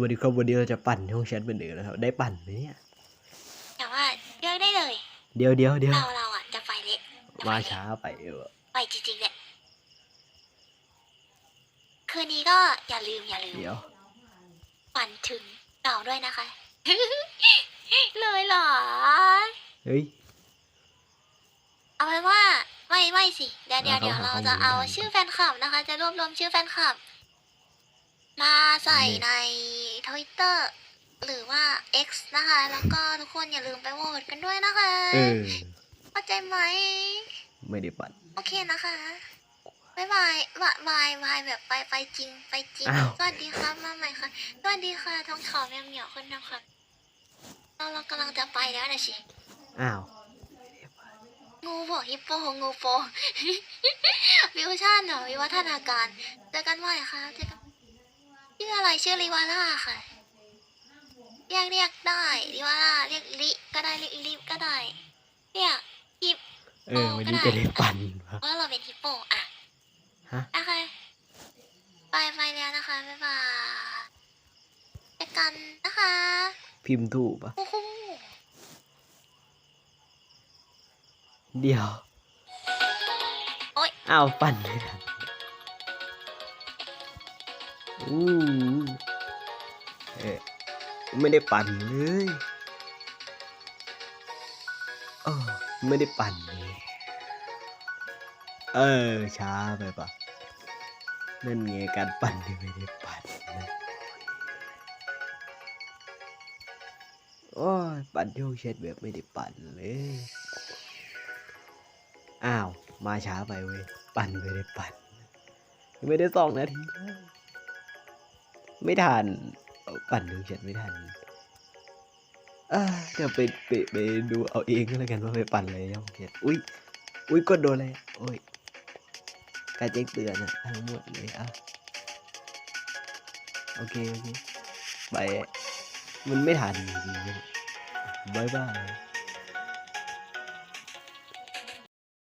วัสดีครับวันนี้เราจะปั่นห้องแชทเหมือนเดิมนะครับ ได้ปั่นไหมเนี่ย แต่ว่าเลือกได้เลย เดี๋ยวเดี๋ยวเดี๋ยวเราเราอะจะไฟเละจะไฟมาเละช้าไปเออไฟจริงๆเนี่ยคืนนี้ก็อย่าลืมอย่าลืมเดี๋ยวฝันถึงเราด้วยนะคะ เลยเหรอ เฮ้ย เอาไว้ว่าไม่ไม่สิ เดี๋ยวเดี๋ยวอ่าเดี๋ยวเขาเราหาจะข้อมูลเอาได้ชื่อแฟนคลับนะคะ จะรวบรวมชื่อแฟนคลับ มาใส่นี่ในทวิตเตอร์หรือว่า X นะคะ แล้วก็ทุกคนอย่าลืมไปโหวตกันด้วยนะคะเออ เข้าใจไหม ไม่ได้ปั่นโอเคนะคะบายบายบายบายบายแบบไปไปจริงไปจริง อ้าว สวัสดีครับมาใหม่ค่ะ สวัสดีค่ะทองขาวแมวเหมียวคนทองคำเราเรากำลังจะไปแล้วนะสิอ้าว งูบอกฮิปโปงูโป วิวชั่นเหรอวิวัฒนาการ เจอกันใหม่ค่ะเจอกัน ชื่ออะไรชื่อลิวาร่าค่ะ เรียกเรียกได้ลิวาร่าเรียกลิก็ได้เรียกลิก็ได้เรียกฮิปเออวันนี้จะได้ปั่นวะเพราะเราเป็นฮิปโปอะฮะ โอเคไปไปแล้วนะคะบ๊ายบายเจอกันนะคะพิมพ์ถูกปะโอ้โหเดี๋ยวโอ๊ย อ้าวปั่นไม่ทัน อู้เออไม่ได้ปั่นเลยเออไม่ได้ปั่นเลยเออ ช้าไปปะนั่นไงการปั่นที่ไม่ได้ปั่นนะโอ้ยปั่นโยกเช็ดแบบไม่ได้ปั่นเลย อ้าว มาช้าไปเว้ย ปั่นไม่ได้ปั่น ไม่ได้สองนาทีแล้ว ไม่ทันปั่นดูฉันไม่ทันเดี๋ยวไปไปไปดูเอาเองก็แล้วกันว่าไปปั่นอะไรยังเขียนอุ้ยอุ้ยกดโดนอะไรโอ้ยการแจ้งเตือนอะทั้งหมดเลยอะโอเคโอเคไปมันไม่ทันจริงๆบายบาย